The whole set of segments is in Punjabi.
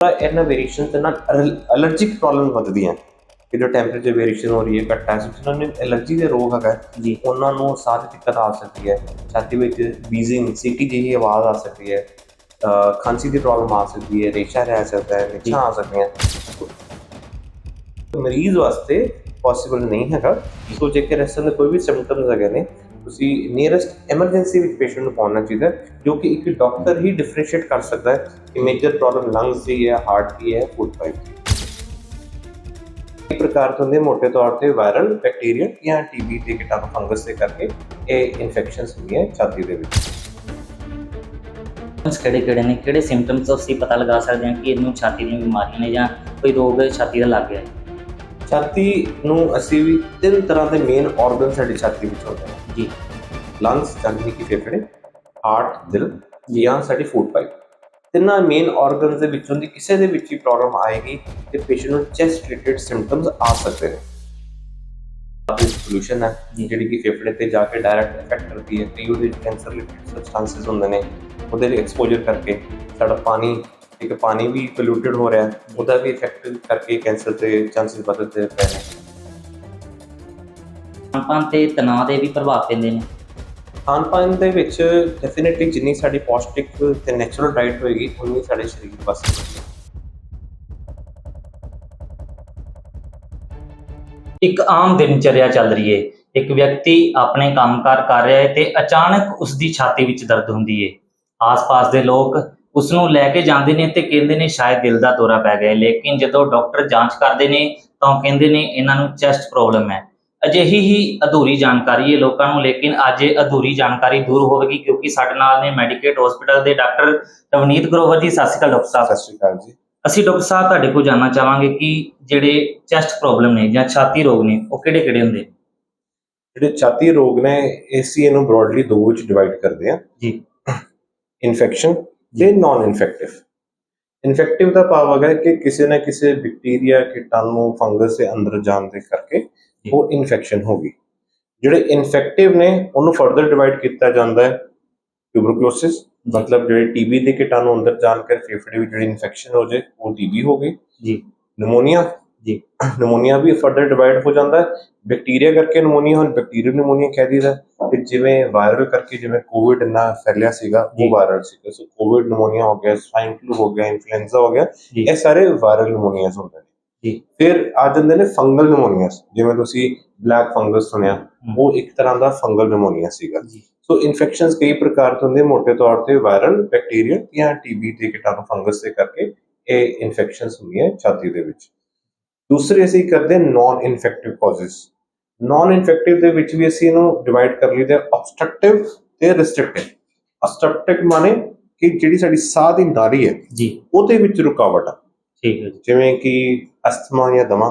ਇਹਨਾਂ ਵੇਰੀਏਸ਼ਨ ਦੇ ਨਾਲ ਅਲਰਜੀਕ ਪ੍ਰੋਬਲਮ ਵੱਧਦੀਆਂ। ਕਿ ਜੋ ਟੈਂਪਰੇਚਰ ਵੇਰੀਏਸ਼ਨ ਹੋ ਰਹੀ ਹੈ ਘੱਟ ਹੈ ਜਿਹਨਾਂ ਨੂੰ ਐਲਰਜੀ ਦੇ ਰੋਗ ਹੈਗਾ ਜੀ। ਉਹਨਾਂ ਨੂੰ ਸਾਹ ਦੀ ਦਿੱਕਤ ਆ ਸਕਦੀ ਹੈ। ਛਾਤੀ ਵਿੱਚ ਵੀਜ਼ਿੰਗ ਸੀਟੀ ਜਿਹੀ ਆਵਾਜ਼ ਆ ਸਕਦੀ ਹੈ ਖਾਂਸੀ ਦੀ ਪ੍ਰੋਬਲਮ ਆ ਸਕਦੀ ਹੈ ਰੇਸ਼ਾ ਰਹਿ ਸਕਦਾ ਹੈ ਨਿਛਾਂ ਆ ਸਕਦੀਆਂ। ਮਰੀਜ਼ ਵਾਸਤੇ ਪੋਸੀਬਲ ਨਹੀਂ ਹੈਗਾ। ਸੋ ਜੇਕਰ ਇਸ ਤਰ੍ਹਾਂ ਦੇ ਕੋਈ ਵੀ ਸਿੰਪਟਮਸ ਹੈਗੇ ਨੇ ਤੁਸੀਂ ਨੀਅਰੈਸਟ ਐਮਰਜੈਂਸੀ ਵਿੱਚ ਪੇਸ਼ੈਂਟ ਨੂੰ ਪਹੁੰਚਣਾ ਚਾਹੀਦਾ ਜੋ ਕਿ ਇੱਕ ਡਾਕਟਰ ਹੀ ਡਿਫਰੈਂਸ਼ੀਏਟ ਕਰ ਸਕਦਾ ਹੈ ਕਿ ਮੇਜਰ ਪ੍ਰੋਬਲਮ ਲੰਗਸ ਦੀ ਹੈ ਹਾਰਟ ਦੀ ਹੈ ਫੂਡ ਪਾਈਪ ਦੀ ਪ੍ਰਕਾਰ ਤੋਂ ਹੁੰਦੇ ਮੋٹے ਤੌਰ ਤੇ ਵਾਇਰਲ ਬੈਕਟੀਰੀਆ ਜਾਂ ਟੀਬੀ ਦੇ ਕੀਟਾਣੂ ਫੰਗਸ ਦੇ ਕਰਕੇ ਇਹ ਇਨਫੈਕਸ਼ਨਸ ਹੁੰਦੀਆਂ ਛਾਤੀ ਦੇ ਵਿੱਚ। ਕਿਹੜੇ ਕਿਹੜੇ ਨੇ? ਕਿਹੜੇ ਸਿੰਪਟਮਸ ਅਸੀਂ ਪਤਾ ਲਗਾ ਸਕਦੇ ਹਾਂ ਕਿ ਇਹਨੂੰ ਛਾਤੀ ਦੀਆਂ ਬਿਮਾਰੀਆਂ ਨੇ ਜਾਂ ਕੋਈ ਰੋਗ ਛਾਤੀ ਦਾ ਲੱਗ ਗਿਆ ਹੈ? ਛਾਤੀ ਨੂੰ ਅਸੀਂ ਵੀ ਤਿੰਨ ਤਰ੍ਹਾਂ ਦੇ ਮੇਨ ਆਰਗਨ ਸਾਡੀ ਛਾਤੀ ਵਿੱਚ ਹੁੰਦੇ ਨੇ। ਜੀ। ਲੰਗਸ ਜਾਨੀ ਕਿ ਫੇਫੜੇ ਹਾਰਟ ਦਿਲ ਜਾਂ। ਸਾਡੀ ਫੂਡ ਪਾਈਪ ਤਿੰਨਾਂ ਮੇਨ ਆਰਗਨਸ ਦੇ ਵਿੱਚੋਂ ਦੀ ਕਿਸੇ ਦੇ ਵਿੱਚ ਵੀ ਪ੍ਰੋਬਲਮ ਆਏਗੀ ਤੇ ਪੇਸ਼ੈਂਟ ਨੂੰ ਚੈਸਟ ਰਿਲੇਟਡ ਸਿੰਪਟਮਸ ਆ ਸਕਦੇ ਨੇ। ਆਪਣੀ ਸੋਲੂਸ਼ਨ ਹੈ। ਜਿਹੜੀ ਕਿ ਫੇਫੜੇ ਤੇ ਜਾ ਕੇ ਡਾਇਰੈਕਟ ਇਫੈਕਟ ਕਰਦੀ ਹੈ ਕਈ ਉਹਦੇ ਕੈਂਸਰ ਰਿਲੇਟਡ ਸਬਸਟੈਂਸਸ ਹੁੰਦੇ ਨੇ। ਉਹਦੇ ਲਈ ਐਕਸਪੋਜ਼ਰ ਕਰਕੇ ਸਾਡਾ ਪਾਣੀ ਇੱਕ ਪਾਣੀ ਵੀ ਪੋਲਿਊਟਡ ਹੋ ਰਿਹਾ ਹੈ, ਉਹਦਾ ਵੀ ਇਫੈਕਟ ਕਰਕੇ ਕੈਂਸਰ ਦੇ ਚਾਂਸਸ ਵੱਧਦੇ ਪਏ ਨੇ। ਖਾਣ ਤੇ ਤਣਾਅ ਦੇ ਵੀ ਪ੍ਰਭਾਵ ਪੈਂਦੇ ਨੇ। ਖਾਣ ਪਾਣ ਦੇ ਵਿੱਚ ਡੈਫੀਨਿਟਲੀ ਜਿੰਨੀ ਸਾਡੀ ਪੌਸ਼ਟਿਕ ਤੇ ਨੈਚੁਰਲ ਡਾਈਟ ਹੋਏਗੀ ਉਨੀ ਸਾਡੇ ਸਰੀਰ ਵਾਸਤੇ। ਇੱਕ ਆਮ ਦਿਨਚਰਿਆ ਚੱਲ ਰਹੀ ਹੈ ਇੱਕ ਵਿਅਕਤੀ ਆਪਣੇ ਕੰਮਕਾਰ ਕਰ ਰਿਹਾ ਹੈ ਤੇ ਅਚਾਨਕ ਉਸ ਦੀ ਛਾਤੀ ਵਿੱਚ ਦਰਦ ਹੁੰਦੀ ਹੈ ਆਸ-ਪਾਸ ਦੇ ਲੋਕ ਉਸ ਨੂੰ ਲੈ ਕੇ ਜਾਂਦੇ ਨੇ ਤੇ ਕਹਿੰਦੇ ਨੇ ਸ਼ਾਇਦ ਦਿਲ ਦਾ ਦੌਰਾ ਪੈ ਗਿਆ। ਲੇਕਿਨ ਜਦੋਂ ਡਾਕਟਰ ਜਾਂਚ ਕਰਦੇ ਨੇ ਤਾਂ ਕਹਿੰਦੇ ਨੇ ਇਹਨਾਂ ਨੂੰ ਚੈਸਟ ਪ੍ਰੋਬਲਮ ਹੈ। ਅਜਿਹੀ ਹੀ ਅਧੂਰੀ ਜਾਣਕਾਰੀ ਹੈ ਲੋਕਾਂ ਨੂੰ ਲੇਕਿਨ ਅੱਜ ਇਹ ਅਧੂਰੀ ਜਾਣਕਾਰੀ ਦੂਰ ਹੋਵੇਗੀ ਕਿਉਂਕਿ ਸਾਡੇ ਨਾਲ ਨੇ ਮੈਡੀਕੇਟ ਹਸਪੀਟਲ ਦੇ ਡਾਕਟਰ ਰਵਨੀਤ ਗਰੋਵਰ ਜੀ। ਸਤਿ ਸ਼੍ਰੀ ਅਕਾਲ ਡਾਕਟਰ ਸਾਹਿਬ। ਸਤਿ ਸ਼੍ਰੀ ਅਕਾਲ ਜੀ। ਅਸੀਂ ਡਾਕਟਰ ਸਾਹਿਬ ਤੁਹਾਡੇ ਕੋਲ ਜਾਨਣਾ ਚਾਹਾਂਗੇ ਕਿ ਜਿਹੜੇ ਚੈਸਟ ਪ੍ਰੋਬਲਮ ਨੇ ਜਾਂ ਛਾਤੀ ਰੋਗ ਨੇ ਉਹ ਕਿਹੜੇ ਕਿਹੜੇ ਹੁੰਦੇ ਨੇ? ਜਿਹੜੇ ਛਾਤੀ ਰੋਗ ਨੇ ਏਸੀ ਇਹਨੂੰ ਬ੍ਰੌਡਲੀ ਦੋ ਵਿੱਚ ਡਿਵਾਈਡ ਕਰਦੇ ਆ ਜੀ। ਇਨਫੈਕਸ਼ਨ ਤੇ ਨਾਨ ਇਨਫੈਕਟਿਵ ਇਨਫੈਕਟਿਵ ਦਾ ਭਾਵ ਹੈਗਾ ਕਿ ਕਿਸੇ ਨਾ ਕਿਸੇ ਬੈਕਟੀਰੀਆ ਕੀਟਾਣੂ ਫੰਗਸ ਦੇ ਅੰਦਰ ਜਾਣ ਦੇ ਕਰਕੇ ਉਹ ਇਨਫੈਕਸ਼ਨ ਹੋ ਗਈ। ਜਿਹੜੇ ਇਨਫੈਕਟਿਵ ਨੇ ਉਹਨੂੰ ਫਰਦਰ ਡਿਵਾਈਡ ਕੀਤਾ ਜਾਂਦਾ ਹੈ ਟਿਊਬਰਕਲੋਸਿਸ ਮਤਲਬ ਜਿਹੜੇ ਟੀਬੀ ਦੇ ਕੀਟਾਣੂ ਅੰਦਰ ਜਾਣ ਕੇ ਫੇਫੜੇ ਵਿੱਚ ਜਿਹੜੀ ਇਨਫੈਕਸ਼ਨ ਹੋ ਜਾਏ ਉਹ ਟੀਬੀ ਹੋ ਗਈ। ਜੀ। ਨਮੂਨੀਆ ਜੀ ਨਮੂਨੀਆ ਵੀ ਫਰਦਰ ਡਿਵਾਈਡ ਹੋ ਜਾਂਦਾ ਹੈ। ਬੈਕਟੀਰੀਆ ਕਰਕੇ ਨਮੂਨੀਆ ਹੁਣ ਬੈਕਟੀਰੀਅਲ ਨਮੂਨੀਆ ਕਹਿ ਦਈਦਾ ਤੇ ਜਿਵੇਂ ਵਾਇਰਲ ਕਰਕੇ ਜਿਵੇਂ ਕੋਵਿਡ ਇੰਨਾ ਫੈਲਿਆ ਸੀਗਾ। ਉਹ ਵਾਇਰਲ ਸੀਗਾ। ਸੋ ਕੋਵਿਡ ਨਮੂਨੀਆ ਹੋ ਗਿਆ ਸਵਾਈਨ ਫਲੂ ਹੋ ਗਿਆ ਇਨਫਲੂਐਂਜ਼ਾ ਹੋ ਗਿਆ ਇਹ ਸਾਰੇ ਵਾਇਰਲ ਨਮੂਨੀਆਸ ਹੁੰਦੇ ਨੇ। ਜੀ। ਫਿਰ ਆ ਜਾਂਦੇ ਨੇ ਫੰਗਲ ਨਮੂਨੀਆਸ ਜਿਵੇਂ ਤੁਸੀਂ ਬਲੈਕ ਫੰਗਸ ਸੁਣਿਆ ਉਹ ਇੱਕ ਤਰ੍ਹਾਂ ਦਾ ਫੰਗਲ ਨਮੂਨੀਆ ਸੀਗਾ। ਸੋ ਇਨਫੈਕਸ਼ਨਸ ਕਈ ਪ੍ਰਕਾਰ ਦੇ ਹੁੰਦੇ ਮੋٹے ਤੌਰ ਤੇ ਵਾਇਰਲ ਬੈਕਟੀਰੀਆ ਜਾਂ ਟੀਬੀ ਦੇ ਕੀਟਾਣੂ ਫੰਗਸ ਦੇ ਕਰਕੇ ਇਹ ਇਨਫੈਕਸ਼ਨਸ ਹੁੰਦੀਆਂ ਛਾਤੀ ਦੇ ਵਿੱਚ। ਦੂਸਰੇ ਅਸੀਂ ਕਰਦੇ non infective causes non infective ਦੇ ਵਿੱਚ ਵੀ ਅਸੀਂ ਇਹਨੂੰ ਡਿਵਾਈਡ ਕਰ ਲਈਦਾ ਆਬਸਟ੍ਰਕਟਿਵ ਤੇ ਰੈਸਟ੍ਰਿਕਟਿਵ ਆਬਸਟ੍ਰਕਟਿਵ ਮਾਨੇ ਕਿ ਜਿਹੜੀ ਸਾਡੀ ਸਾਹ ਦੀ ਨਾੜੀ ਹੈ ਜੀ। ਉਹਦੇ ਵਿੱਚ ਰੁਕਾਵਟ ਆ। ਠੀਕ ਹੈ ਜਿਵੇਂ ਕਿ ਅਸਥਮਾ ਜਾਂ ਦਮਾ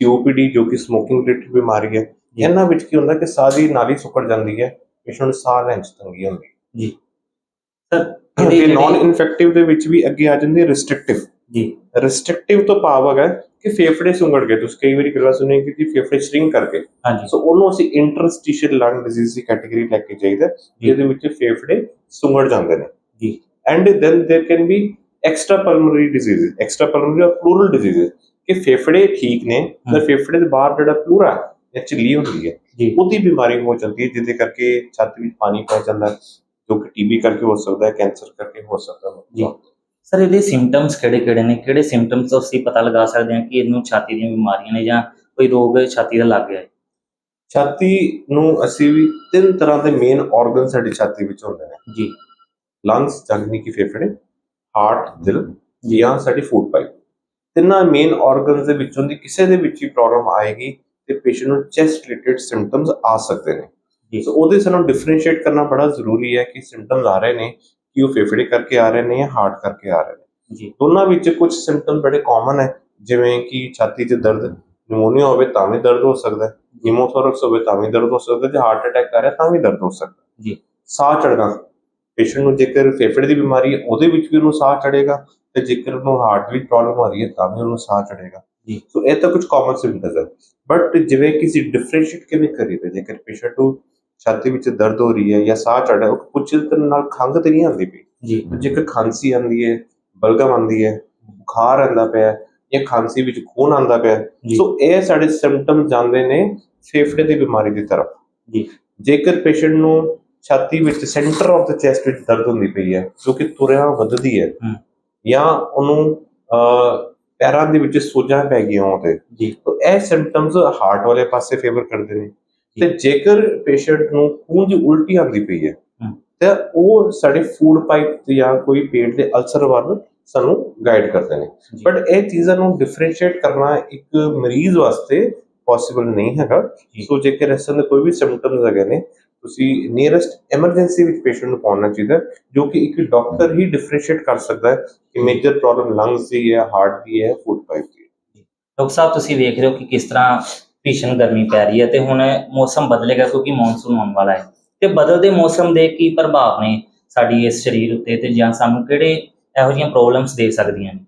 ਸੀਓਪੀਡੀ ਜੋ ਕਿ ਸਮੋਕਿੰਗ ਰਿਲੇਟਡ ਬਿਮਾਰੀ ਹੈ। ਇਹਨਾਂ ਵਿੱਚ ਕੀ ਹੁੰਦਾ ਕਿ ਸਾਹ ਦੀ ਨਾਲੀ ਸੁੱਕੜ ਜਾਂਦੀ ਹੈ ਪੇਸ਼ੈਂਟ ਨੂੰ ਸਾਹ ਲੈਣ ਚ ਤੰਗੀ ਹੁੰਦੀ ਹੈ। ਜੀ। ਸਰ ਜਿਹੜੀ- ਨਾਨ ਇਨਫੈਕਟਿਵ ਦੇ ਵਿੱਚ ਵੀ ਅੱਗੇ ਆ ਜਾਂਦੀ ਹੈ ਰੈਸਟ੍ਰਿਕਟਿਵ ਜੀ। ਰੈਸਟ੍ਰਿਕਟਿਵ ਤੋਂ ਭਾਵ ਹੈਗਾ ਕਿ ਫੇਫੜੇ ਸੁੰਗੜ ਗਏ ਤੁਸੀਂ ਕਈ ਵਾਰੀ ਗੱਲਾਂ ਸੁਣੀਆਂ ਕਿ ਜੀ ਫੇਫੜੇ ਸ਼ਰਿੰਕ ਕਰਕੇ ਹਾਂਜੀ ਸੋ ਉਹਨੂੰ ਅਸੀਂ ਇੰਟਰਸਟੀਸ਼ੀਅਲ ਲੰਗ ਡਿਜ਼ੀਜ਼ ਦੀ ਕੈਟਾਗਰੀ ਲੈ ਕੇ ਜਾਈਦਾ ਜਿਹਦੇ ਵਿੱਚ ਫੇਫੜੇ ਸੁੰਗੜ ਜਾਂਦੇ ਨੇ ਜੀ and then there can be extra pulmonary disease extra pulmonary or pleural disease ਕਿ ਫੇਫੜੇ ਠੀਕ ਨੇ ਤੇ ਹਮ। ਫੇਫੜੇ ਦੇ ਬਾਹਰ ਜਿਹੜਾ ਪਲੂਰਾ ਹੈ ਜਾਂ ਝਿੱਲੀ ਹੁੰਦੀ ਹੈ ਜੀ ਉਹਦੀ ਬਿਮਾਰੀ ਹੋ ਜਾਂਦੀ ਹੈ ਜਿਹਦੇ ਕਰਕੇ ਛਾਤੀ ਵਿੱਚ ਪਾਣੀ ਪੈ ਜਾਂਦਾ ਹੈ ਜੋ ਕਿ ਟੀਬੀ ਕਰਕੇ ਹੋ ਸਕਦਾ ਹੈ ਕੈਂਸਰ ਕਰਕੇ ਹੋ ਸਕਦਾ ਹੈ ਜੀ। ਸਰ ਇਹਦੇ ਸਿੰਪਟਮਸ ਕਿਹੜੇ ਕਿਹੜੇ ਨੇ? ਕਿਹੜੇ ਸਿੰਪਟਮਸ ਅਸੀਂ ਪਤਾ ਲਗਾ ਸਕਦੇ ਹਾਂ ਕਿ ਇਹਨੂੰ ਛਾਤੀ ਦੀਆਂ ਬਿਮਾਰੀਆਂ ਨੇ ਜਾਂ ਕੋਈ ਰੋਗ ਛਾਤੀ ਦਾ ਲੱਗ ਗਿਆ? ਹੈ ਛਾਤੀ ਨੂੰ ਅਸੀਂ ਵੀ ਤਿੰਨ ਤਰ੍ਹਾਂ ਦੇ ਮੇਨ ਆਰਗਨ ਸਾਡੀ ਛਾਤੀ ਵਿੱਚ ਹੁੰਦੇ ਨੇ। ਜੀ। ਲੰਗਸ ਜਾਨੀ ਕਿ ਫੇਫੜੇ ਹਾਰਟ ਦਿਲ ਜਾਂ। ਸਾਡੀ ਫੂਡ ਪਾਈਪ ਤਿੰਨਾਂ ਮੇਨ ਆਰਗਨਸ ਦੇ ਵਿੱਚੋਂ ਦੀ ਕਿਸੇ ਦੇ ਵਿੱਚ ਵੀ ਪ੍ਰੋਬਲਮ ਆਏਗੀ ਤੇ ਪੇਸ਼ੈਂਟ ਨੂੰ ਚੈਸਟ ਰਿਲੇਟਡ ਸਿੰਪਟਮਸ ਆ ਸਕਦੇ ਨੇ। ਜੀ। ਸੋ ਉਹਦੇ ਸਾਨੂੰ ਡਿਫਰੈਂਸ਼ੀਏਟ ਕਰਨਾ ਬੜਾ ਜ਼ਰੂਰੀ ਹੈ ਕਿ ਸਿੰਪਟਮਸ ਆ ਰਹੇ ਨੇ ਕਿ ਉਹ ਫੇਫੜੇ ਕਰਕੇ ਆ ਰਹੇ ਨੇ ਜਾਂ ਹਾਰਟ ਕਰਕੇ ਆ ਰਹੇ ਨੇ। ਜੀ। ਦੋਨਾਂ ਵਿੱਚ ਕੁਝ ਸਿੰਪਟਮ ਬੜੇ ਕਾਮਨ ਹੈ ਜਿਵੇਂ ਕਿ ਛਾਤੀ 'ਚ ਦਰਦ ਨਿਮੋਨੀਆ ਹੋਵੇ ਤਾਂ ਵੀ ਦਰਦ ਹੋ ਸਕਦਾ ਹੈ ਹੀਮੋਥੋਰੈਕਸ ਹੋਵੇ ਤਾਂ ਵੀ ਦਰਦ ਹੋ ਸਕਦਾ ਜੇ ਹਾਰਟ ਅਟੈਕ ਆ ਰਿਹਾ ਤਾਂ ਵੀ ਦਰਦ ਹੋ ਸਕਦਾ ਜੀ। ਸਾਹ ਚੜਨਾ ਪੇਸ਼ੈਂਟ ਨੂੰ ਜੇਕਰ ਫੇਫੜੇ ਦੀ ਬਿਮਾਰੀ ਹੈ ਉਹਦੇ ਵਿੱਚ ਵੀ ਉਹਨੂੰ ਸਾਹ ਚੜੇਗਾ ਤੇ ਜੇਕਰ ਉਹਨੂੰ ਹਾਰਟ ਦੀ ਪ੍ਰੋਬਲਮ ਆ ਰਹੀ ਹੈ ਤਾਂ ਵੀ ਉਹਨੂੰ ਸਾਹ ਚੜੇਗਾ ਜੀ। ਸੋ ਇਹ ਤਾਂ ਕੁਝ ਕਾਮਨ ਸਿੰਪਟਮਸ ਹੈ। ਬਟ ਜਿਵੇਂ ਕਿਸੇ ਡਿਫਰੈਂਸ਼ੀਏਟ ਕਿਵੇਂ ਕਰੀਏ ਜੇਕਰ ਪੇਸ਼ੈਂਟ ਨੂੰ ਛਾਤੀ ਵਿੱਚ ਦਰਦ ਹੋ ਰਹੀ ਹੈ ਜਾਂ ਸਾਹ ਚੜ ਰਿਹਾ ਉਹ ਕੁਝ ਦਿਨ ਨਾਲ ਖੰਘ ਤੇ ਨਹੀਂ ਆਉਂਦੀ ਪਈ ਜੀ ਜੇਕਰ ਖਾਂਸੀ ਆਉਂਦੀ ਹੈ ਬਲਗਮ ਆਉਂਦੀ ਹੈ ਬੁਖਾਰ ਆਉਂਦਾ ਪਿਆ ਜਾਂ ਖਾਂਸੀ ਵਿੱਚ ਖੂਨ ਆਉਂਦਾ ਪਿਆ। ਸੋ ਇਹ ਸਾਡੇ ਸਿੰਪਟਮ ਜਾਂਦੇ ਨੇ ਫੇਫੜੇ ਦੀ ਬਿਮਾਰੀ ਦੀ ਤਰਫ ਜੀ। ਜੇਕਰ ਪੇਸ਼ੈਂਟ ਨੂੰ ਛਾਤੀ ਵਿੱਚ ਸੈਂਟਰ ਆਫ ਦ ਚੈਸਟ ਵਿੱਚ ਦਰਦ ਹੁੰਦੀ ਪਈ ਹੈ ਜੋ ਕਿ ਤੁਰਿਆ ਵੱਧਦੀ ਹੈ। ਜਾਂ ਉਹਨੂੰ ਪੈਰਾਂ ਦੇ ਵਿੱਚ ਸੋਜਾਂ ਪੈ ਗਈਆਂ ਉਹਦੇ ਜੀ ਤੋ ਇਹ ਸਿੰਪਟਮਸ ਹਾਰਟ ਵਾਲੇ ਪਾਸੇ ਫੇਵਰ ਕਰਦੇ ਨੇ ਤੇ ਜੇਕਰ ਪੇਸ਼ੈਂਟ ਨੂੰ ਖੂਨ ਦੀ ਉਲਟੀ ਆਉਂਦੀ ਪਈ ਹੈ। ਤੇ ਉਹ ਸਾਡੇ ਫੂਡ ਪਾਈਪ ਜਾਂ ਕੋਈ ਪੇਟ ਦੇ ਅਲਸਰ ਵੱਲ ਸਾਨੂੰ ਗਾਈਡ ਕਰਦੇ ਨੇ। ਬਟ ਇਹ ਚੀਜ਼ਾਂ ਨੂੰ ਡਿਫਰੈਂਸ਼ੀਏਟ ਕਰਨਾ ਇੱਕ ਮਰੀਜ਼ ਵਾਸਤੇ ਪੋਸੀਬਲ ਨਹੀਂ ਹੈਗਾ। ਸੋ ਜੇਕਰ ਇਸ ਤਰ੍ਹਾਂ ਦੇ ਕੋਈ ਵੀ ਸਿੰਪਟਮਸ ਹੈਗੇ ਨੇ ਤੁਸੀਂ ਨੀਅਰੈਸਟ ਐਮਰਜੈਂਸੀ ਵਿੱਚ ਪੇਸ਼ੈਂਟ ਨੂੰ ਪਹੁੰਚਣਾ ਚਾਹੀਦਾ ਜੋ ਕਿ ਇੱਕ ਡਾਕਟਰ ਹੀ ਡਿਫਰੈਂਸ਼ੀਏਟ ਕਰ ਸਕਦਾ ਹੈ ਕਿ ਮੇਜਰ ਪ੍ਰੋਬਲਮ ਲੰਗਸ ਦੀ ਹੈ ਹਾਰਟ ਦੀ ਹੈ ਫੂਡ ਪਾਈਪ ਦੀ ਹੈ ਡਾਕਟਰ ਸਾਹਿਬ ਤੁਸੀਂ ਵੇਖ ਰਹੇ ਹੋ ਕਿ ਕਿਸ ਤਰ੍ਹਾਂ ਭੀਸ਼ਣ ਗਰਮੀ ਪੈ ਰਹੀ ਹੈ ਤੇ ਹੁਣ ਮੌਸਮ ਬਦਲੇਗਾ ਕਿਉਂਕਿ ਮੌਨਸੂਨ ਆਉਣ ਵਾਲਾ ਹੈ। ਤੇ ਬਦਲਦੇ ਮੌਸਮ ਦੇ ਕੀ ਪ੍ਰਭਾਵ ਨੇ ਸਾਡੀ ਇਸ ਸਰੀਰ ਉੱਤੇ ਤੇ ਜਾਂ ਸਾਨੂੰ ਕਿਹੜੇ ਇਹੋ ਜਿਹੀਆਂ ਪ੍ਰੋਬਲਮਸ ਦੇ ਸਕਦੀਆਂ ਨੇ?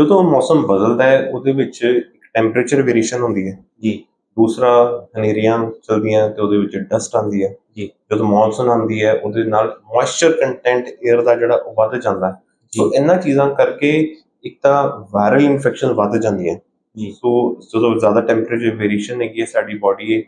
ਜਦੋਂ ਮੌਸਮ ਬਦਲਦਾ ਹੈ ਉਹਦੇ ਵਿੱਚ ਇੱਕ ਟੈਂਪਰੇਚਰ ਵੇਰੀਏਸ਼ਨ ਹੁੰਦੀ ਹੈ। ਜੀ। ਦੂਸਰਾ ਹਨੇਰੀਆਂ ਚਲਦੀਆਂ ਤੇ ਉਹਦੇ ਵਿੱਚ ਡਸਟ ਆਉਂਦੀ ਹੈ। ਜੀ। ਜਦੋਂ ਮੌਨਸੂਨ ਆਉਂਦੀ ਹੈ ਉਹਦੇ ਨਾਲ ਮੋਇਸਚਰ ਕੰਟੈਂਟ 에ਅਰ ਦਾ ਜਿਹੜਾ ਉਹ ਵੱਧ ਜਾਂਦਾ ਹੈ। ਸੋ ਇਹਨਾਂ ਚੀਜ਼ਾਂ ਕਰਕੇ ਇੱਕ ਤਾਂ ਵਾਇਰਲ ਇਨਫੈਕਸ਼ਨ ਵੱਧ ਜਾਂਦੀਆਂ ਜੀ ਸੋ ਜਦੋਂ ਜ਼ਿਆਦਾ ਟੈਂਪਰੇਚਰ ਵੇਰੀਏਸ਼ਨ ਹੈਗੀ ਹੈ ਸਾਡੀ ਬਾਡੀ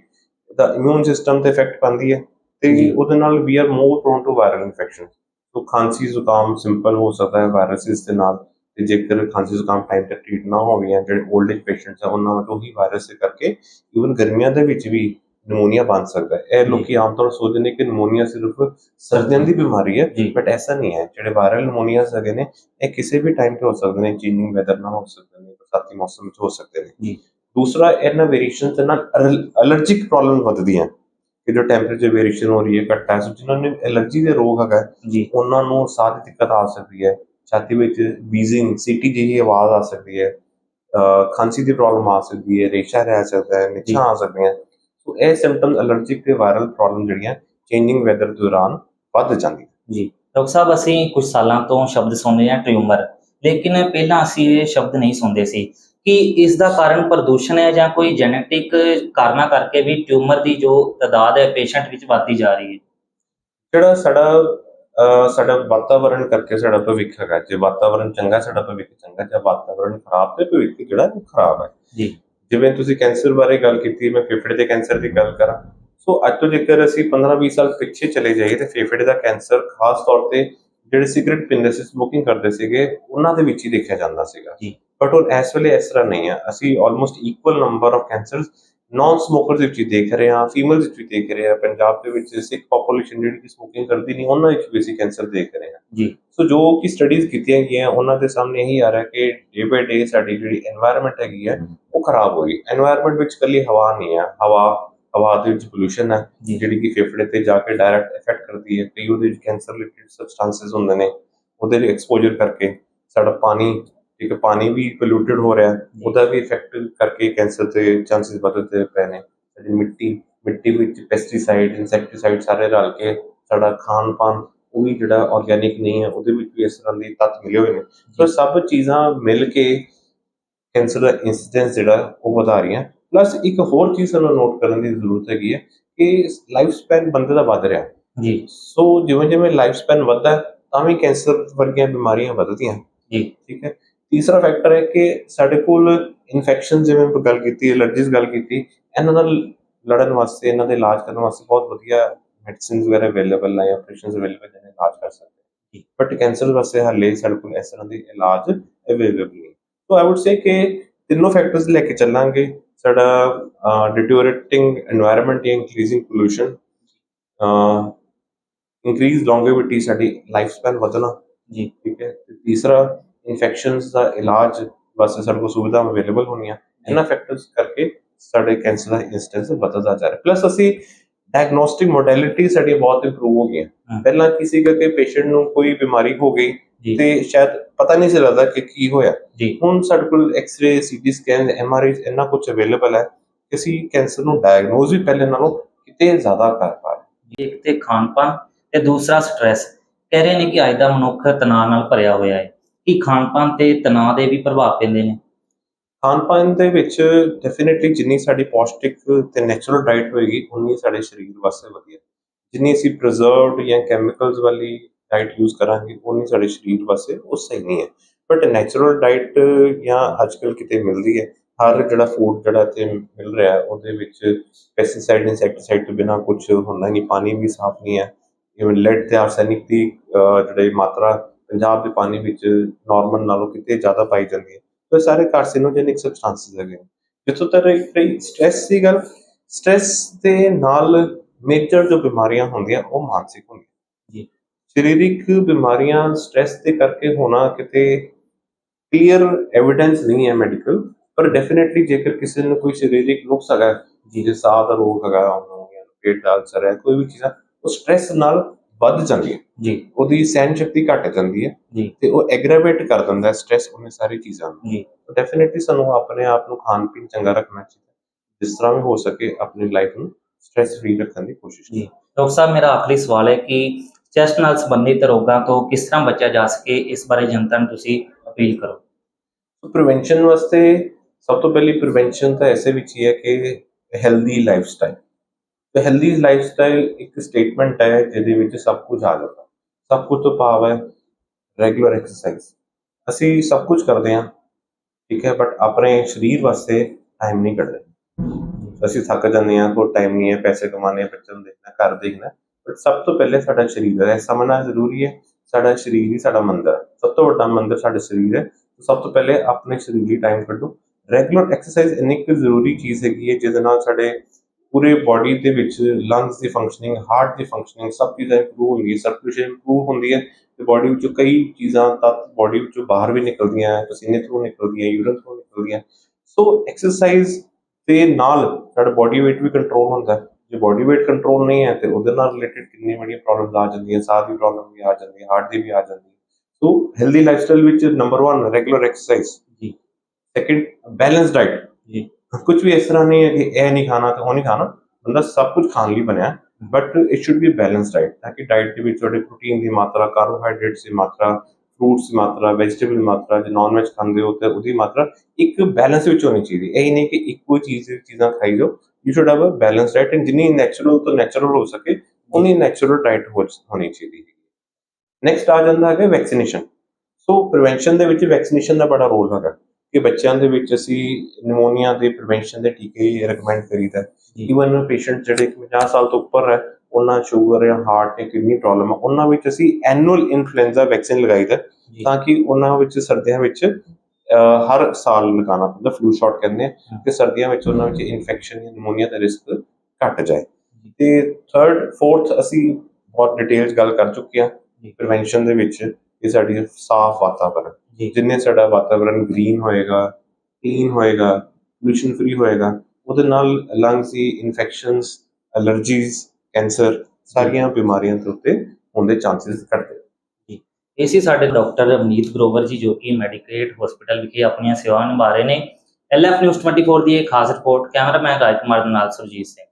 ਦਾ ਇਮਿਊਨ ਸਿਸਟਮ ਤੇ ਇਫੈਕਟ ਪਾਉਂਦੀ ਹੈ ਤੇ। ਉਹਦੇ ਨਾਲ we are more prone to viral infection so ਖਾਂਸੀ ਜ਼ੁਕਾਮ ਸਿੰਪਲ ਹੋ ਸਕਦਾ ਹੈ ਵਾਇਰਸਿਸ ਦੇ ਨਾਲ ਤੇ ਜੇਕਰ ਖਾਂਸੀ ਜ਼ੁਕਾਮ ਟਾਈਮ ਤੇ ਟ੍ਰੀਟ ਨਾ ਹੋਵੇ ਜਾਂ ਜਿਹੜੇ 올ਡ ਏਜ ਪੇਸ਼ੈਂਟਸ ਆ ਉਹਨਾਂ ਨੂੰ ਹੀ ਵਾਇਰਸ ਦੇ ਕਰਕੇ ਇਵਨ ਗਰਮੀਆਂ ਦੇ ਵਿੱਚ ਵੀ ਨਮੂਨੀਆ ਬਣ ਸਕਦਾ ਹੈ। ਇਹ। ਲੋਕੀ ਆਮ ਤੌਰ ਸੋਚਦੇ ਨੇ ਕਿ ਨਮੂਨੀਆ ਸਿਰਫ ਸਰਦੀਆਂ ਦੀ ਬਿਮਾਰੀ ਹੈ ਬਟ ਐਸਾ ਨਹੀਂ ਹੈ। ਜਿਹੜੇ ਵਾਇਰਲ ਨਮੂਨੀਆਸ ਹੈਗੇ ਨੇ ਇਹ ਕਿਸੇ ਵੀ ਟਾਈਮ ਤੇ ਹੋ ਸਕਦੇ ਨੇ ਚੇਂਜਿੰਗ ਵੈਦਰ ਨਾਲ ਹੋ ਸਕਦੇ ਨੇ। ਬਰਸਾਤੀ ਮੌਸਮ ਵਿੱਚ ਹੋ ਸਕਦੇ ਨੇ। ਦੂਸਰਾ ਇਹਨਾਂ ਵੇਰੀਏਸ਼ਨ ਦੇ ਨਾਲ ਅਲਰਜਿਕ ਪ੍ਰੋਬਲਮ ਵੱਧਦੀਆਂ ਕਿ ਜੋ ਟੈਂਪਰੇਚਰ ਵੇਰੀਏਸ਼ਨ ਹੋ ਰਹੀ ਹੈ ਘੱਟ ਹੈ ਸੋ ਜਿਨ੍ਹਾਂ ਨੂੰ ਐਲਰਜੀ ਦੇ ਰੋਗ ਹੈਗਾ ਜੀ। ਉਹਨਾਂ ਨੂੰ ਸਾਹ ਦੀ ਦਿੱਕਤ ਆ ਸਕਦੀ ਹੈ। ਛਾਤੀ ਵਿੱਚ ਵੀਜ਼ਿੰਗ ਸੀਟੀ ਜਿਹੀ ਆਵਾਜ਼ ਆ ਸਕਦੀ ਹੈ ਖਾਂਸੀ ਦੀ ਪ੍ਰੋਬਲਮ ਆ ਸਕਦੀ ਹੈ ਰੇਸ਼ਾ ਰਹਿ ਸਕਦਾ ਹੈ ਨਿਛਾਂ ਆ ਸਕਦੀਆਂ। ਸੋ ਇਹ ਸਿੰਪਟਮ ਅਲਰਜਿਕ ਤੇ ਵਾਇਰਲ ਪ੍ਰੋਬਲਮ ਜਿਹੜੀਆਂ ਚੇਂਜਿੰਗ ਵੈਦਰ ਦੌਰਾਨ ਵੱਧ ਜਾਂਦੀਆਂ। ਜੀ। ਡਾਕਟਰ ਸਾਹਿਬ ਅਸੀਂ ਕੁਝ ਸਾਲਾਂ ਤੋਂ ਸ਼ਬਦ ਸੁਣਦੇ ਹਾਂ ਟਿਊਮਰ ਲੇਕਿਨ ਪਹਿਲਾਂ ਅਸੀਂ ਇਹ ਸ਼ਬਦ ਨਹੀਂ ਸੁਣਦੇ ਸੀ ਕਿ ਇਸ ਦਾ ਕਾਰਨ ਪ੍ਰਦੂਸ਼ਣ ਹੈ ਜਾਂ ਕੋਈ ਜੈਨੇਟਿਕ ਕਾਰਨਾਂ ਕਰਕੇ ਵੀ ਟਿਊਮਰ ਦੀ ਜੋ ਤਦਾਦ ਹੈ ਪੇਸ਼ੈਂਟ ਵਿੱਚ ਵੱਧਦੀ ਜਾ ਰਹੀ ਹੈ। ਜਿਹੜਾ ਸਾਡਾ ਸਾਡਾ ਵਾਤਾਵਰਣ ਕਰਕੇ ਸਾਡਾ ਭਵਿੱਖ ਹੈਗਾ ਜੇ ਵਾਤਾਵਰਣ ਚੰਗਾ ਸਾਡਾ ਭਵਿੱਖ ਚੰਗਾ ਜੇ ਵਾਤਾਵਰਣ ਖਰਾਬ ਤੇ ਭਵਿੱਖ ਜਿਹੜਾ ਉਹ ਖਰਾਬ ਹੈ। ਜੀ। ਜਿਵੇਂ ਤੁਸੀਂ ਕੈਂਸਰ ਬਾਰੇ ਗੱਲ ਕੀਤੀ ਮੈਂ ਫੇਫੜੇ ਦੇ ਕੈਂਸਰ ਦੀ ਗੱਲ ਕਰਾਂ। ਸੋ ਅੱਜ ਤੋਂ ਜੇਕਰ ਅਸੀਂ 15-20 ਸਾਲ ਪਿੱਛੇ ਚਲੇ ਜਾਈਏ ਤੇ ਫੇਫੜੇ ਦਾ ਕੈਂਸਰ ਖਾਸ ਤੌਰ ਤੇ ਜਿਹੜੇ ਸਿਗਰਟ ਪੀਂਦੇ ਸੀ ਸਮੋਕਿੰਗ ਕਰਦੇ ਸੀਗੇ ਉਹਨਾਂ ਦੇ ਵਿੱਚ ਹੀ ਦੇਖਿਆ ਜਾਂਦਾ ਸੀਗਾ। ਜੀ। ਬਟ ਹੁਣ ਇਸ ਵੇਲੇ ਇਸ ਤਰ੍ਹਾਂ ਨਹੀਂ ਹੈ ਅਸੀਂ almost equal number of cancers non smokers ਵਿੱਚ ਵੀ ਦੇਖ ਰਹੇ ਹਾਂ ਫੀਮੇਲਸ ਵਿੱਚ ਵੀ ਦੇਖ ਰਹੇ ਹਾਂ। ਪੰਜਾਬ ਦੇ ਵਿੱਚ ਸਿੱਖ ਪੋਪੂਲੇਸ਼ਨ ਜਿਹੜੀ ਕਿ ਸਮੋਕਿੰਗ ਕਰਦੀ ਨਹੀਂ ਉਹਨਾਂ ਵਿੱਚ ਵੀ ਅਸੀਂ ਕੈਂਸਰ ਦੇਖ ਰਹੇ ਹਾਂ। ਜੀ। ਸੋ ਜੋ ਕਿ ਸਟੱਡੀਜ਼ ਕੀਤੀਆਂ ਗਈਆਂ ਉਹਨਾਂ ਦੇ ਸਾਹਮਣੇ ਇਹੀ ਆ ਰਿਹਾ ਕਿ ਡੇ ਬਾਈ ਡੇ ਸਾਡੀ ਜਿਹੜੀ এনवायरमेंट ਹੈਗੀ ਹੈ ਉਹ ਖਰਾਬ ਹੋ ਗਈ। এনवायरमेंट ਵਿੱਚ ਕੱਲੀ ਹਵਾ ਨਹੀਂ ਹੈ ਹਵਾ ਹਵਾ ਦੇ ਵਿੱਚ ਪੋਲੂਸ਼ਨ ਹੈ ਜਿਹੜੀ ਕਿ ਫੇਫੜੇ ਤੇ ਜਾ ਕੇ ਡਾਇਰੈਕਟ ਇਫੈਕਟ ਕਰਦੀ ਹੈ। ਕਈ ਉਹਦੇ ਵਿੱਚ ਕੈਂਸਰ ਰਿਲੇਟਡ ਸਬਸਟੈਂਸਸ ਹੁੰਦੇ ਨੇ ਉਹਦੇ ਐਕਸਪੋਜ਼ਰ ਕਰਕੇ ਸਾਡਾ ਪਾਣੀ ਇੱਕ ਪਾਣੀ ਵੀ ਪੋਲੂਟਡ ਹੋ ਰਿਹਾ ਹੈ। ਉਹਦਾ ਵੀ ਇਫੈਕਟ ਕਰਕੇ ਕੈਂਸਰ ਦੇ ਚਾਂਸਸ ਵੱਧਦੇ ਪਏ ਨੇ। ਸਾਡੀ ਮਿੱਟੀ ਮਿੱਟੀ ਵਿੱਚ ਪੈਸਟੀਸਾਈਡ ਇਨਸੈਕਟੀਸਾਈਡ ਸਾਰੇ ਰਲ ਕੇ ਸਾਡਾ ਖਾਣ ਪਾਨ ਉਹ ਵੀ ਜਿਹੜਾ ਆਰਗੇਨਿਕ ਨਹੀਂ ਹੈ ਉਹਦੇ ਵਿੱਚ ਵੀ ਇਸ ਤਰ੍ਹਾਂ ਦੇ ਤੱਤ ਮਿਲੇ ਹੋਏ ਨੇ। ਸੋ ਸਭ ਚੀਜ਼ਾਂ ਮਿਲ ਕੇ ਕੈਂਸਰ ਦਾ ਇਨਸੀਡੈਂਸ ਜਿਹੜਾ ਉਹ ਵਧਾ ਰਹੀਆਂ। ਪਲੱਸ ਇੱਕ ਹੋਰ ਚੀਜ਼ ਸਾਨੂੰ ਨੋਟ ਕਰਨ ਦੀ ਜ਼ਰੂਰਤ ਹੈਗੀ ਹੈ ਕਿ ਲਾਈਫ ਸਪੈਨ ਬੰਦੇ ਦਾ ਵੱਧ ਰਿਹਾ। ਜੀ। ਸੋ ਜਿਵੇਂ ਜਿਵੇਂ ਲਾਈਫ ਸਪੈਨ ਵੱਧਦਾ ਤਾਂ ਵੀ ਕੈਂਸਰ ਵਰਗੀਆਂ ਬਿਮਾਰੀਆਂ ਵੱਧਦੀਆਂ ਜੀ। ਠੀਕ ਹੈ। ਤੀਸਰਾ ਫੈਕਟਰ ਹੈ ਕਿ ਸਾਡੇ ਕੋਲ ਇਨਫੈਕਸ਼ਨ ਜਿਵੇਂ ਆਪਾਂ ਗੱਲ ਕੀਤੀ ਐਲਰਜੀਜ਼ ਗੱਲ ਕੀਤੀ ਇਹਨਾਂ ਨਾਲ ਲੜਨ ਵਾਸਤੇ ਇਹਨਾਂ ਦੇ ਇਲਾਜ ਕਰਨ ਵਾਸਤੇ ਬਹੁਤ ਵਧੀਆ ਮੈਡੀਸਿਨਸ ਵਗੈਰਾ ਅਵੇਲੇਬਲ ਹੈ ਆਪਰੇਸ਼ਨਸ ਅਵੇਲੇਬਲ ਜਿਹਨੇ ਇਲਾਜ ਕਰ ਸਕਦੇ। ਬਟ ਕੈਂਸਰ ਵਾਸਤੇ ਹਾਲੇ ਸਾਡੇ ਕੋਲ ਇਸ ਤਰ੍ਹਾਂ ਦੇ ਇਲਾਜ ਅਵੇਲੇਬਲ ਨਹੀਂ। ਸੋ ਆਈ ਊਡ ਸੇ ਕਿ ਤਿੰਨੋਂ ਫੈਕਟਰਸ ਲੈ ਕੇ ਚੱਲਾਂਗੇ। ਸਾਡਾ ਡਿਟੋਰੇਟਿੰਗ এনवायरमेंट ਜਾਂ ਇਨਕਰੀਜ਼ਿੰਗ ਪੋਲੂਸ਼ਨ ਇਨਕਰੀਜ਼ ਲੌਂਗੇਵਿਟੀ ਸਾਡੀ ਲਾਈਫ ਸਪੈਨ ਵਧਣਾ। ਜੀ। ਠੀਕ ਹੈ? ਤੇ ਤੀਸਰਾ ਇਨਫੈਕਸ਼ਨਸ ਦਾ ਇਲਾਜ ਵਾਸਤੇ ਸਾਡੇ ਕੋਲ ਸੁਵਿਧਾ ਅਵੇਲੇਬਲ ਹੋਣੀਆਂ। ਇਹਨਾਂ ਫੈਕਟਰਸ ਕਰਕੇ ਸਾਡੇ ਕੈਂਸਰ ਦਾ ਇਨਸਟੈਂਸ ਵਧਦਾ ਜਾ ਰਿਹਾ। ਪਲੱਸ ਅਸੀਂ ਡਾਇਗਨੋਸਟਿਕ ਮੋਡੈਲਿਟੀ ਸਾਡੀ ਬਹੁਤ ਇੰਪਰੂਵ ਹੋ ਗਈਆਂ। ਪਹਿਲਾਂ ਕਿਸੇ ਕਰਕੇ ਪੇਸ਼ੈਂਟ ਨੂੰ ਕੋਈ ਬਿਮਾਰੀ ਹੋ ਗਈ ਤੇ ਸ਼ਾਇਦ ਪਤਾ ਨਹੀਂ ਸੀ ਲੱਗਦਾ ਕਿ ਕੀ ਹੋਇਆ। ਹੁਣ ਸਾਡੇ ਕੋਲ ਐਕਸ-ਰੇ ਸੀਟੀ ਸਕੈਨ ਐਮਆਰਆਈ ਇੰਨਾ ਕੁਝ ਅਵੇਲੇਬਲ ਹੈ ਕਿ ਅਸੀਂ ਕੈਂਸਰ ਨੂੰ ਡਾਇਗਨੋਜ਼ ਵੀ ਪਹਿਲੇ ਨਾਲੋਂ ਕਿਤੇ ਜ਼ਿਆਦਾ ਕਰ ਪਾ ਰਹੇ। ਇੱਕ ਤੇ ਖਾਣ ਪਾਨ ਤੇ ਦੂਸਰਾ ਸਟ੍ਰੈਸ ਕਹਿ ਰਹੇ ਨੇ ਕਿ ਅੱਜ ਦਾ ਮਨੁੱਖ ਤਣਾਅ ਨਾਲ ਭਰਿਆ ਹੋਇਆ ਹੈ। ਕਿ ਖਾਣ ਪਾਨ ਤੇ ਤਣਾਅ ਦੇ ਵੀ ਪ੍ਰਭਾਵ ਪੈਂਦੇ ਨੇ? ਖਾਣ ਪਾਣ ਦੇ ਵਿੱਚ ਡੈਫੀਨਿਟਲੀ ਜਿੰਨੀ ਸਾਡੀ ਪੌਸ਼ਟਿਕ ਤੇ ਨੈਚੁਰਲ ਡਾਈਟ ਹੋਏਗੀ ਉਨੀ ਸਾਡੇ ਸਰੀਰ ਵਾਸਤੇ ਵਧੀਆ। ਜਿੰਨੀ ਅਸੀਂ ਪ੍ਰੀਜ਼ਰਵਡ ਜਾਂ ਕੈਮੀਕਲਸ ਵਾਲੀ ਡਾਈਟ ਯੂਜ਼ ਕਰਾਂਗੇ ਉਨੀ ਸਾਡੇ ਸਰੀਰ ਵਾਸਤੇ, ਉਹ ਸਹੀ ਨਹੀਂ ਹੈ। ਬਟ ਨੈਚੁਰਲ ਡਾਈਟ ਜਾਂ ਅੱਜਕੱਲ ਕਿਤੇ ਮਿਲਦੀ ਹੈ, ਹਰ ਜਿਹੜਾ ਫੂਡ ਜਿਹੜਾ ਤੇ ਮਿਲ ਰਿਹਾ, ਉਹਦੇ ਵਿੱਚ ਪੈਸਟੀਸਾਈਡ ਇਨਸੈਕਟੀਸਾਈਡ ਤੋਂ ਬਿਨਾ ਕੁਝ ਹੁੰਦਾ ਨਹੀਂ, ਪਾਣੀ ਵੀ ਸਾਫ਼ ਨਹੀਂ ਹੈ। ਇਵਨ ਲੈਡ ਤੇ ਆਰਸੈਨਿਕ ਦੀ ਜਿਹੜੀ ਮਾਤਰਾ, ਪੰਜਾਬ ਦੇ ਪਾਣੀ ਵਿੱਚ ਨਾਰਮਲ ਨਾਲੋਂ ਕਿਤੇ ਜ਼ਿਆਦਾ ਪਾਈ ਜਾਂਦੀ ਹੈ। ਤਾਂ ਇਹ ਸਾਰੇ ਕਾਰਸੀਨੋਜੈਨਿਕ ਸਬਸਟੈਂਸਸ ਹੈਗੇ ਨੇ। ਜਿੱਥੋਂ ਤੱਕ ਰਹੀ ਸਟ੍ਰੈਸ ਦੀ ਗੱਲ ਸਟ੍ਰੈਸ ਦੇ ਨਾਲ ਮੇਜਰ ਜੋ ਬਿਮਾਰੀਆਂ ਹੁੰਦੀਆਂ, ਉਹ ਮਾਨਸਿਕ ਹੁੰਦੀਆਂ। ਸਰੀਰਕ ਬਿਮਾਰੀਆਂ ਸਟ੍ਰੈਸ ਦੇ ਕਰਕੇ ਹੋਣਾ ਕਿਤੇ ਕਲੀਅਰ ਐਵੀਡੈਂਸ ਨਹੀਂ ਹੈ ਮੈਡੀਕਲ ਪਰ ਡੈਫੀਨਿਟਲੀ ਜੇਕਰ ਕਿਸੇ ਨੂੰ ਕੋਈ ਸਰੀਰਕ ਨੁਕਸ ਹੈਗਾ ਜਿਹਦੇ ਸਾਹ ਦਾ ਰੋਗ ਹੈਗਾ ਉਹਨੂੰ ਜਾਂ ਪੇਟ ਦਾ ਅਲਸਰ ਹੈ ਕੋਈ ਵੀ ਚੀਜ਼ ਉਹ ਸਟ੍ਰੈਸ ਨਾਲ ਵੱਧ ਜਾਂਦੀ ਹੈ। ਜੀ। ਉਹਦੀ ਸਹਿਨ ਸ਼ਕਤੀ ਘਟ ਜਾਂਦੀ ਹੈ ਜੀ। ਤੇ ਉਹ ਐਗਰਾਵੇਟ ਕਰ ਦਿੰਦਾ ਸਟ੍ਰੈਸ ਉਹਨੇ ਸਾਰੀ ਚੀਜ਼ਾਂ ਨੂੰ। ਜੀ। ਡੈਫੀਨਿਟਲੀ ਸਾਨੂੰ ਆਪਣੇ ਆਪ ਨੂੰ ਖਾਣ ਪੀਣ ਚੰਗਾ ਰੱਖਣਾ ਚਾਹੀਦਾ ਜਿਸ ਤਰ੍ਹਾਂ ਵੀ ਹੋ ਸਕੇ ਆਪਣੀ ਲਾਈਫ ਨੂੰ ਸਟ੍ਰੈਸ ਫ੍ਰੀ ਰੱਖਣ ਦੀ ਕੋਸ਼ਿਸ਼ ਜੀ। ਡਾਕਟਰ ਸਾਹਿਬ ਮੇਰਾ ਆਖਰੀ ਸਵਾਲ ਹੈ ਕਿ ਚੈਸਟ ਨਾਲ ਸੰਬੰਧਿਤ ਰੋਗਾਂ ਤੋਂ ਕਿਸ ਤਰ੍ਹਾਂ ਬਚਿਆ ਜਾ ਸਕੇ, ਇਸ ਬਾਰੇ ਜਨਤਾ ਨੂੰ ਤੁਸੀਂ ਅਪੀਲ ਕਰੋ। ਪ੍ਰੀਵੈਂਸ਼ਨ ਵਾਸਤੇ ਸਭ ਤੋਂ ਪਹਿਲੀ ਪ੍ਰੀਵੈਂਸ਼ਨ ਤਾਂ ਐਸੇ ਵਿੱਚ ਹੀ ਹੈ ਕਿ ਹੈਲਦੀ ਲਾਈਫਸਟਾਈਲ ਤੇ ਹੈਲਦੀ ਲਾਈਫਸਟਾਈਲ ਇੱਕ ਸਟੇਟਮੈਂਟ ਹੈ ਜਿਹਦੇ ਵਿੱਚ ਸਭ ਕੁਝ ਆ ਜਾਂਦਾ। ਸਭ ਕੁਝ ਤੋਂ ਭਾਵ ਹੈ ਰੈਗੂਲਰ ਐਕਸਰਸਾਈਜ਼ ਅਸੀਂ ਸਭ ਕੁਝ ਕਰਦੇ ਹਾਂ, ਠੀਕ ਹੈ ਬਟ ਆਪਣੇ ਸਰੀਰ ਵਾਸਤੇ ਟਾਈਮ ਨਹੀਂ ਕੱਢਦੇ। ਅਸੀਂ ਥੱਕ ਜਾਂਦੇ ਹਾਂ, ਕੋਈ ਟਾਈਮ ਨਹੀਂ ਹੈ, ਪੈਸੇ ਕਮਾਣੇ ਬੱਚਿਆਂ ਨੂੰ ਦੇਖਣਾ ਘਰ ਦੇਖਣਾ ਬਟ ਸਭ ਤੋਂ ਪਹਿਲੇ ਸਾਡਾ ਸਰੀਰ ਹੈ ਇਹ ਸਮਝਣਾ ਜ਼ਰੂਰੀ ਹੈ, ਸਾਡਾ ਸਰੀਰ ਹੀ ਸਾਡਾ ਮੰਦਰ ਹੈ। ਸਭ ਤੋਂ ਵੱਡਾ ਮੰਦਰ ਸਾਡਾ ਸਰੀਰ ਹੈ ਸਭ ਤੋਂ ਪਹਿਲੇ ਆਪਣੇ ਸਰੀਰ ਲਈ ਟਾਈਮ ਕੱਢੋ। ਰੈਗੂਲਰ ਐਕਸਰਸਾਈਜ਼ ਇੰਨੀ ਕੁ ਜ਼ਰੂਰੀ ਚੀਜ਼ ਹੈਗੀ ਹੈ, ਜਿਹਦੇ ਨਾਲ ਸਾਡੇ ਪੂਰੇ ਬਾਡੀ ਦੇ ਵਿੱਚ ਲੰਗਸ ਦੀ ਫੰਕਸ਼ਨਿੰਗ ਹਾਰਟ ਦੀ ਫੰਕਸ਼ਨਿੰਗ ਸਭ ਚੀਜ਼ਾਂ ਇੰਪਰੂਵ ਹੁੰਦੀ ਹੈ ਸਰਕੂਲੇਸ਼ਨ ਇੰਪਰੂਵ ਹੁੰਦੀ ਹੈ, ਤੇ ਬਾਡੀ ਵਿੱਚੋਂ ਕਈ ਚੀਜ਼ਾਂ ਤੱਤ ਬਾਡੀ ਵਿੱਚੋਂ ਬਾਹਰ ਵੀ ਨਿਕਲਦੀਆਂ, ਪਸੀਨੇ ਥਰੂ ਨਿਕਲਦੀਆਂ ਯੂਰਿਨ ਥਰੂ ਨਿਕਲਦੀਆਂ। ਸੋ ਐਕਸਰਸਾਈਜ਼ ਦੇ ਨਾਲ ਸਾਡਾ ਬਾਡੀ weight ਵੀ ਕੰਟਰੋਲ ਹੁੰਦਾ ਹੈ। ਜੇ ਬਾਡੀ weight ਕੰਟਰੋਲ ਨਹੀਂ ਹੈ ਤੇ ਉਹਦੇ ਨਾਲ ਰਿਲੇਟਡ ਕਿੰਨੀ ਬੜੀਆਂ ਪ੍ਰੋਬਲਮਸ ਆ ਜਾਂਦੀਆਂ ਸਾਹ ਦੀ ਪ੍ਰੋਬਲਮ ਵੀ ਆ ਜਾਂਦੀ ਹੈ ਹਾਰਟ ਦੀ ਵੀ ਆ ਜਾਂਦੀ। ਹੈ ਸੋ ਹੈਲਦੀ ਲਾਈਫਸਟਾਈਲ ਵਿੱਚ ਨੰਬਰ 1 ਰੈਗੂਲਰ ਐਕਸਰਸਾਈਜ਼ ਜੀ। ਸੈਕਿੰਡ ਬੈਲੈਂਸ ਡਾਈਟ ਜੀ। ਕੁਝ ਵੀ ਇਸ ਤਰ੍ਹਾਂ ਨਹੀਂ ਹੈ ਕਿ ਇਹ ਨਹੀਂ ਖਾਣਾ ਤੇ ਉਹ ਨਹੀਂ ਖਾਣਾ। ਬੰਦਾ ਸਭ ਕੁਝ ਖਾਣ ਲਈ ਬਣਿਆ but it should be balance diet ਤਾਂ ਕਿ ਡਾਈਟ ਦੇ ਵਿੱਚ ਤੁਹਾਡੇ ਪ੍ਰੋਟੀਨ ਦੀ ਮਾਤਰਾ ਕਾਰਬੋਹਾਈਡਰੇਟਸ ਦੀ ਮਾਤਰਾ ਫਰੂਟਸ ਦੀ ਮਾਤਰਾ ਵੈਜੀਟੇਬਲ ਦੀ ਮਾਤਰਾ ਜੇ ਨਾਨ ਵੈਜ ਖਾਂਦੇ ਹੋ ਤੇ ਉਹਦੀ ਮਾਤਰਾ ਇੱਕ ਬੈਲੈਂਸ ਵਿੱਚ ਹੋਣੀ ਚਾਹੀਦੀ। ਇਹ ਨਹੀਂ ਕਿ ਇੱਕੋ ਚੀਜ਼ ਚੀਜ਼ਾਂ ਖਾਈ ਜਾਓ। You should have a balance diet and ਜਿੰਨੀ ਨੈਚੁਰਲ ਤੋਂ ਨੈਚੁਰਲ ਹੋ ਸਕੇ ਉਨੀ ਨੈਚੁਰਲ ਡਾਈਟ ਹੋਣੀ ਚਾਹੀਦੀ ਹੈ ਨੈਕਸਟ ਆ ਜਾਂਦਾ ਹੈ ਵੈਕਸੀਨੇਸ਼ਨ ਸੋ ਪ੍ਰੀਵੈਂਸ਼ਨ ਦੇ ਵਿੱਚ ਵੈਕਸੀਨੇਸ਼ਨ ਦਾ ਬੜਾ ਰੋਲ ਹੈਗਾ ਕਿ ਬੱਚਿਆਂ ਦੇ ਵਿੱਚ ਅਸੀਂ ਨਿਮੋਨੀਆ ਦੇ ਪ੍ਰੀਵੈਂਸ਼ਨ ਦੇ ਟੀਕੇ ਰეკਮੈਂਡ ਕਰੀਦਾ। ਈਵਨ ਪੇਸ਼ੈਂਟ ਜਿਹੜੇ ਕਿ 50 ਸਾਲ ਤੋਂ ਉੱਪਰ ਹੈ ਉਹਨਾਂ ਸ਼ੂਗਰ ਜਾਂ ਹਾਰਟ ਜਾਂ ਕਿਡਨੀ ਪ੍ਰੋਬਲਮ ਹੈ ਉਹਨਾਂ ਵਿੱਚ ਅਸੀਂ ਐਨੂਅਲ ਇਨਫਲੂਐਂਜ਼ਾ ਵੈਕਸੀਨ ਲਗਾਈਦਾ ਤਾਂ ਕਿ ਉਹਨਾਂ ਵਿੱਚ ਸਰਦੀਆਂ ਵਿੱਚ ਹਰ ਸਾਲ ਲਗਾਉਣਾ ਪੈਂਦਾ ਫਲੂ ਸ਼ਾਟ ਕਹਿੰਦੇ ਆ। ਕਿ ਸਰਦੀਆਂ ਵਿੱਚ ਉਹਨਾਂ ਵਿੱਚ ਇਨਫੈਕਸ਼ਨ ਜਾਂ ਨਿਮੋਨੀਆ ਦਾ ਰਿਸਕ ਘਟ ਜਾਏ। ਤੇ ਥਰਡ ਫੋਰਥ ਅਸੀਂ ਬਹੁਤ ਡਿਟੇਲਸ ਗੱਲ ਕਰ ਚੁੱਕੇ ਜੀ। ਪ੍ਰੀਵੈਂਸ਼ਨ ਦੇ ਵਿੱਚ ਇਹ ਸਾਡੀ ਸਾਫ਼ ਵਾਤਾਵਰਣ ਜੀ ਜਿੰਨੇ ਸਾਡਾ ਵਾਤਾਵਰਣ ਗ੍ਰੀਨ ਹੋਏਗਾ ਕਲੀਨ ਹੋਏਗਾ ਪੋਲੂਸ਼ਨ ਫ੍ਰੀ ਹੋਏਗਾ ਉਹਦੇ ਨਾਲ ਲੰਗਸ ਦੀ ਇਨਫੈਕਸ਼ਨਸ ਅਲਰਜੀਜ਼ ਕੈਂਸਰ ਸਾਰੀਆਂ ਬਿਮਾਰੀਆਂ ਦੇ ਉੱਤੇ ਹੋਣ ਦੇ ਚਾਂਸਸ ਘਟਦੇ ਇਹ ਸੀ ਸਾਡੇ ਡਾਕਟਰ ਅਮਨੀਤ ਗਰੋਵਰ ਜੀ ਜੋ ਕਿ ਮੈਡੀਕੇਟ ਹਸਪੀਟਲ ਵਿਖੇ ਆਪਣੀਆਂ ਸੇਵਾਵਾਂ ਨਿਭਾ ਰਹੇ ਨੇ। ਐਲਐਫ ਨਿਊਜ਼ 24 ਦੀ ਇਹ ਖਾਸ ਰਿਪੋਰਟ, ਕੈਮਰਾਮੈਨ ਰਾਜ ਕੁਮਾਰ ਦੇ ਨਾਲ ਸੁਰਜੀਤ ਸਿੰਘ।